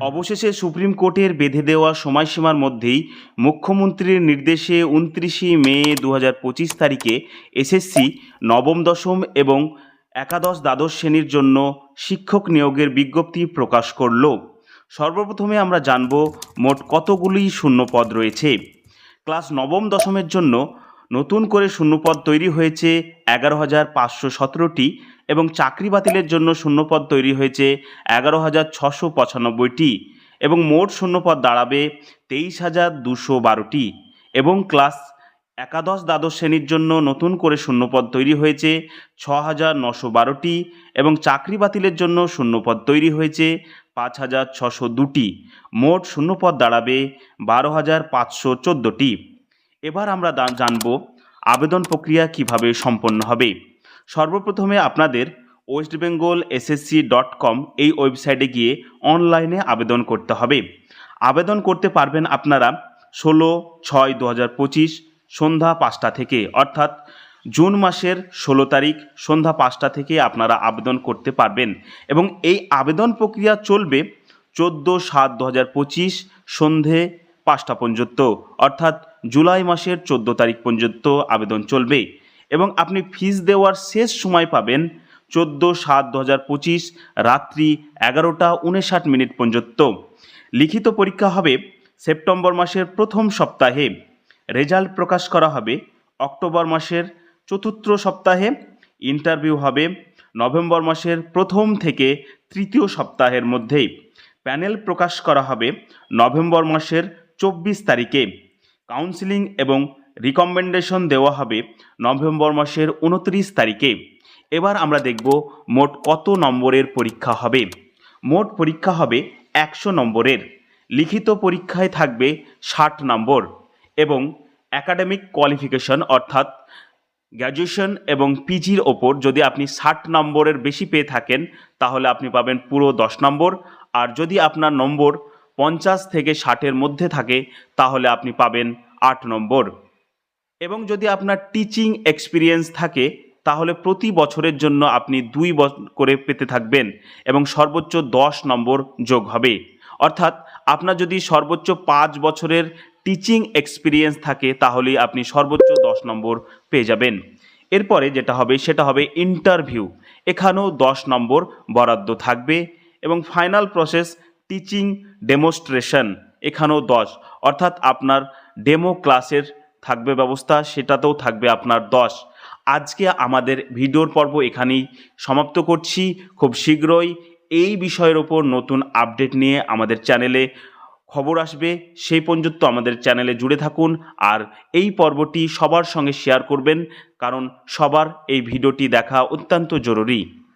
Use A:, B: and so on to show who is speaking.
A: অবশেষে সুপ্রিম কোর্টের বেঁধে দেওয়া সময়সীমার মধ্যেই মুখ্যমন্ত্রীর নির্দেশে উনত্রিশে মে দু হাজার পঁচিশ তারিখে এসএসসি নবম দশম এবং একাদশ দ্বাদশ শ্রেণির জন্য শিক্ষক নিয়োগের বিজ্ঞপ্তি প্রকাশ করল। সর্বপ্রথমে আমরা জানব মোট কতগুলি শূন্যপদ রয়েছে। ক্লাস নবম দশমের জন্য নতুন করে শূন্যপদ তৈরি হয়েছে এগারো হাজার পাঁচশো সতেরোটি। এবং চাকরি বাতিলের জন্য শূন্যপদ তৈরি হয়েছে এগারো হাজার ছশো পঁচানব্বইটি এবং মোট শূন্যপদ দাঁড়াবে তেইশ হাজার দুশো বারোটি এবং ক্লাস একাদশ দ্বাদশ শ্রেণির জন্য নতুন করে শূন্যপদ তৈরি হয়েছে ছ হাজার নশো বারোটি এবং চাকরি বাতিলের জন্য শূন্যপদ তৈরি হয়েছে পাঁচ হাজার ছশো দুটি। মোট শূন্যপদ দাঁড়াবে বারো হাজার পাঁচশো চোদ্দোটি। এবার আমরা জানব আবেদন প্রক্রিয়া কীভাবে সম্পন্ন হবে। সর্বপ্রথমে আপনাদের West Bengal SSC dot com এই ওয়েবসাইটে গিয়ে অনলাইনে আবেদন করতে হবে। আবেদন করতে পারবেন আপনারা ষোলো ছয় দু হাজার পঁচিশ সন্ধ্যা পাঁচটা থেকে, অর্থাৎ জুন মাসের ষোলো তারিখ সন্ধ্যা পাঁচটা থেকে আপনারা আবেদন করতে পারবেন। এবং এই আবেদন প্রক্রিয়া চলবে চোদ্দ সাত দু হাজার পঁচিশ সন্ধে পাঁচটা পর্যন্ত, অর্থাৎ জুলাই মাসের চোদ্দ তারিখ পর্যন্ত আবেদন চলবে। এবং আপনি ফিস দেওয়ার শেষ সময় পাবেন চোদ্দ সাত দু হাজার পঁচিশ রাত্রি এগারোটা উনষাট মিনিট পর্যন্ত। লিখিত পরীক্ষা হবে সেপ্টেম্বর মাসের প্রথম সপ্তাহে। রেজাল্ট প্রকাশ করা হবে অক্টোবর মাসের চতুর্থ সপ্তাহে। ইন্টারভিউ হবে নভেম্বর মাসের প্রথম থেকে তৃতীয় সপ্তাহের মধ্যেই প্যানেল প্রকাশ করা হবে নভেম্বর মাসের চব্বিশ তারিখে। কাউন্সিলিং এবং রিকমেন্ডেশন দেওয়া হবে নভেম্বর মাসের উনত্রিশ তারিখে। এবার আমরা দেখব মোট কত নম্বরের পরীক্ষা হবে। মোট পরীক্ষা হবে একশো নম্বরের। লিখিত পরীক্ষায় থাকবে ষাট নম্বর এবং একাডেমিক কোয়ালিফিকেশন অর্থাৎ গ্র্যাজুয়েশন এবং পিজির ওপর যদি আপনি ষাট নম্বরের বেশি পেয়ে থাকেন, তাহলে আপনি পাবেন পুরো দশ নম্বর। আর যদি আপনার নম্বর পঞ্চাশ থেকে ষাটের মধ্যে থাকে, তাহলে আপনি পাবেন আট নম্বর। এবং যদি আপনার টিচিং এক্সপিরিয়েন্স থাকে, তাহলে প্রতি বছরের জন্য আপনি দুই করে পেতে থাকবেন এবং সর্বোচ্চ দশ নম্বর যোগ হবে। অর্থাৎ আপনার যদি সর্বোচ্চ পাঁচ বছরের টিচিং এক্সপিরিয়েন্স থাকে, তাহলেই আপনি সর্বোচ্চ দশ নম্বর পেয়ে যাবেন। এরপরে যেটা হবে, সেটা হবে ইন্টারভিউ এখানেও দশ নম্বর বরাদ্দ থাকবে এবং ফাইনাল প্রসেস টিচিং ডেমোস্ট্রেশন এখানেও দশ। অর্থাৎ আপনার ডেমো ক্লাসের থাকবে ব্যবস্থা, সেটাতেও থাকবে আপনার দশ। আজকে আমাদের ভিডিওর পর্ব এখানেই সমাপ্ত করছি। খুব শীঘ্রই এই বিষয়ের ওপর নতুন আপডেট নিয়ে আমাদের চ্যানেলে খবর আসবে। সেই পর্যন্ত আমাদের চ্যানেলে জুড়ে থাকুন আর এই পর্বটি সবার সঙ্গে শেয়ার করবেন, কারণ সবার এই ভিডিওটি দেখা অত্যন্ত জরুরি।